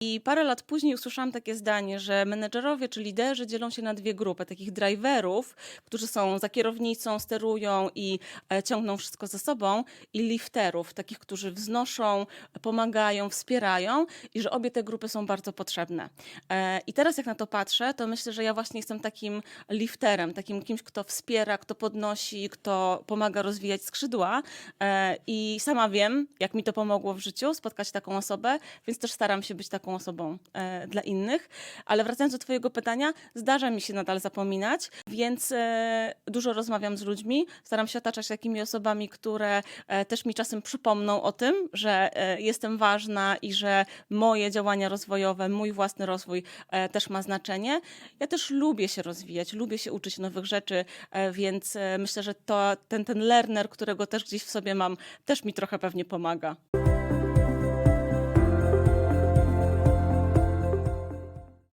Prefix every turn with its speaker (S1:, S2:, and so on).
S1: I parę lat później usłyszałam takie zdanie, że menedżerowie czy liderzy dzielą się na dwie grupy. Takich driverów, którzy są za kierownicą, sterują i e, ciągną wszystko za sobą, i lifterów, takich, którzy wznoszą, pomagają, wspierają i że obie te grupy są bardzo potrzebne. E, I teraz jak na to patrzę, to myślę, że ja właśnie jestem takim lifterem, takim kimś, kto wspiera, kto podnosi, kto pomaga rozwijać skrzydła. E, I sama wiem, jak mi to pomogło w życiu, spotkać taką osobę, więc też staram się być taką osobą e, dla innych. Ale wracając do Twojego pytania, zdarza mi się nadal zapominać, więc e, dużo rozmawiam z ludźmi. Staram się otaczać takimi osobami, które e, też mi czasem przypomną o tym, że e, jestem ważna i że moje działania rozwojowe, mój własny rozwój e, też ma znaczenie. Ja też lubię się rozwijać, lubię się uczyć nowych rzeczy, e, więc e, myślę, że to, ten, ten learner, którego też gdzieś w sobie mam, też mi trochę pewnie pomaga.